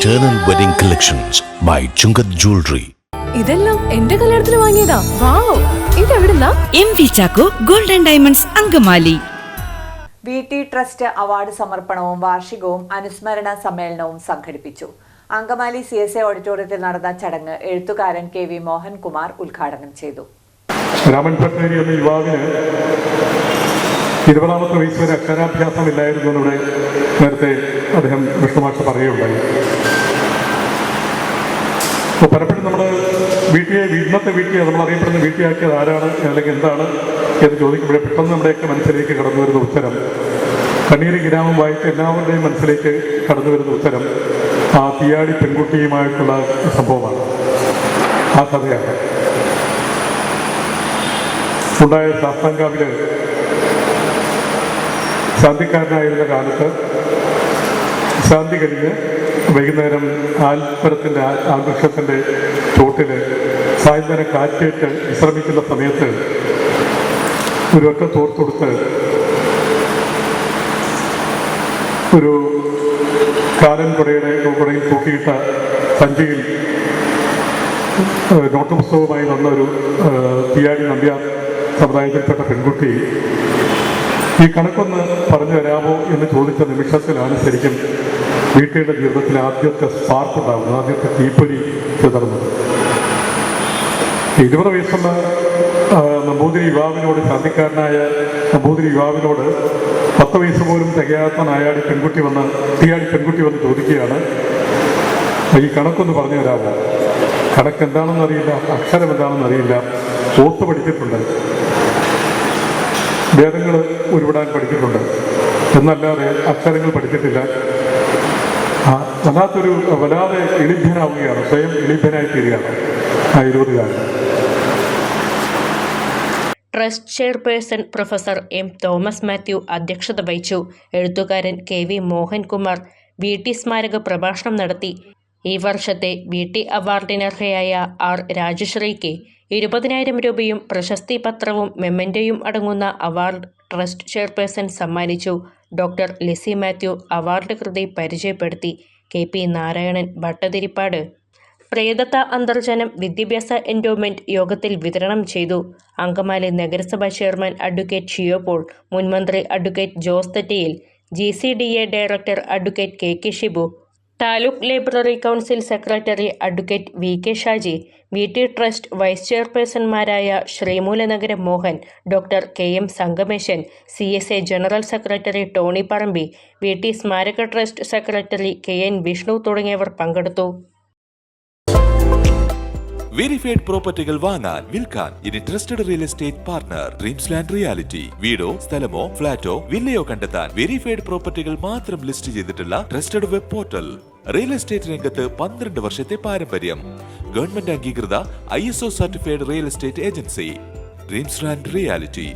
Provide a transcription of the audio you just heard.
Eternal Wedding Collections by Chungath Jewelry. ഇതെല്ലാം എന്റെ കല്യാണത്തിന് വാങ്ങിയതാ. Wow. ഇതെവിടുന്നാ? M V Chacko golden diamonds Angamaly. V T trust award സമർപ്പണവും വാർഷികവും അനുസ്മരണ സമ്മേളനവും സംഘടിപ്പിച്ചു. അങ്കമാലി സി എസ് എ ഓഡിറ്റോറിയത്തിൽ നടന്ന ചടങ്ങ് എഴുത്തുകാരൻ കെ വി മോഹൻകുമാർ ഉദ്ഘാടനം ചെയ്തു. രാമൻ ഭട്ടേരി എന്ന യുവാവിന് ഇരുപതാമത്തെ വയസ്സ് വരെ അക്ഷരാഭ്യാസം ഇല്ലായിരുന്നു എന്നിവിടെ നേരത്തെ അദ്ദേഹം വിഷ്ണുമാഷ പറയുകയുണ്ടായി. അപ്പോൾ പലപ്പോഴും നമ്മൾ വീട്ടിലെ ഇന്നത്തെ വീട്ടിലെ നമ്മൾ അറിയപ്പെടുന്ന വീട്ടിലാക്കിയത് ആരാണ് അല്ലെങ്കിൽ എന്താണ് എന്ന് ചോദിക്കുമ്പോൾ പെട്ടെന്ന് നമ്മുടെയൊക്കെ മനസ്സിലേക്ക് കടന്നു വരുന്ന ഉത്തരം കണ്ണീര് ഗ്രാമം വായിച്ച എല്ലാവരുടെയും മനസ്സിലേക്ക് കടന്നു വരുന്ന ഉത്തരം ആ തീയാടി പെൺകുട്ടിയുമായിട്ടുള്ള സംഭവമാണ്. ആ കഥയാണ്. ഉണ്ടായ ശാസ്താംകാവിൽ ശാന്തിക്കാരനായിരുന്ന കാലത്ത് ശാന്തി കഴിഞ്ഞ് വൈകുന്നേരം ആൽപ്പരത്തിന്റെ ആൽവൃക്ഷത്തിന്റെ ചോട്ടിൽ സായന്തനം കാറ്റേറ്റ് വിശ്രമിക്കുന്ന സമയത്ത് ഒരു ഒറ്റ തോർത്തൊടുത്ത് ഒരു കാലൻ കുടയുടെ കുടയിൽ തൂക്കിയിട്ട സഞ്ചിയിൽ നോട്ടുപുസ്തകവുമായി നോട്ട് വന്ന ഒരു തീയാടി നമ്പ്യാർ സമുദായത്തിൽപ്പെട്ട പെൺകുട്ടി ഈ കണക്കൊന്ന് പറഞ്ഞു തരാമോ എന്ന് ചോദിച്ച നിമിഷത്തിലാണ് ശരിക്കും വീട്ടിയുടെ ജീവിതത്തിൽ ആദ്യത്തെ സ്പാർക്ക് ഉണ്ടാകുന്നത് ആദ്യത്തെ തീപ്പൊരി ചിതർന്നത് ഇരുപത് വയസ്സുള്ള നമ്പൂതിരി യുവാവിനോട് ശാന്തിക്കാരനായ നമ്പൂതിരി യുവാവിനോട് പത്ത് വയസ്സ് പോലും തികയാത്ത നായാടി പെൺകുട്ടി വന്ന് തീയാടി പെൺകുട്ടി വന്ന് ചോദിക്കുകയാണ്. ഈ കണക്കൊന്ന് പറഞ്ഞു തരാമോ? കണക്ക് എന്താണെന്ന് അറിയില്ല അക്ഷരം എന്താണെന്ന് അറിയില്ല ഓത്ത് പഠിച്ചിട്ടുണ്ട്. വേദങ്ങൾ ഉരുവിടാൻ പഠിച്ചിട്ടുണ്ട്. എന്നല്ലാതെ അക്ഷരങ്ങൾ പഠിച്ചിട്ടില്ല. വല്ലാത്തൊരു വല്ലാതെ എളിഭ്യനാവുകയാണ്. സ്വയം എളിഭ്യനായി തീരുകയാണ് ആ ഇരുപതുകാരൻ trust chairperson professor M Thomas Mathew അധ്യക്ഷത വഹിച്ചു. എഴുത്തുകാരൻ K V Mohankumar V T സ്മാരക പ്രഭാഷണം നടത്തി. ഈ വർഷത്തെ വി ടി അവാർഡിനർഹയായ ആർ രാജശ്രീക്ക് ഇരുപതിനായിരം രൂപയും പ്രശസ്തി പത്രവും മെമ്മന്റെയും അടങ്ങുന്ന അവാർഡ് ട്രസ്റ്റ് ചെയർപേഴ്സൺ സമ്മാനിച്ചു. ഡോക്ടർ ലിസി മാത്യു അവാർഡ് കൃതി പരിചയപ്പെടുത്തി. K P Narayanan Bhattathiripad. പ്രേതത്ത Antharjanam വിദ്യാഭ്യാസ എൻഡോമെന്റ് യോഗത്തിൽ വിതരണം ചെയ്തു. അങ്കമാലി നഗരസഭാ ചെയർമാൻ അഡ്വക്കേറ്റ് ഷിയോപോൾ മുൻമന്ത്രി advocate Jose Thettayil G director advocate K K Shibu taluk library council secretary advocate V K Shaji V T trust vice ചെയർപേഴ്സൺമാരായ Sreemoolanagaram Mohan doctor K M Sangameshan C S A general secretary Tony Parambi V T സ്മാരക trust secretary K N Vishnu തുടങ്ങിയവർ പങ്കെടുത്തു. Verified പ്രോപ്പർട്ടികൾ വാങ്ങാൻ വിൽക്കാൻ ഇനി trusted real estate partner dreams land reality വീടോ സ്ഥലമോ ഫ്ളാറ്റോ വില്ലയോ കണ്ടെത്താൻ വെരിഫൈഡ് പ്രോപ്പർട്ടികൾ മാത്രം ലിസ്റ്റ് ചെയ്തിട്ടുള്ള trusted web portal real estate രംഗത്ത് പന്ത്രണ്ട് വർഷത്തെ പാരമ്പര്യം. ഗവൺമെന്റ് അംഗീകൃത I certified real estate agency dreams and reality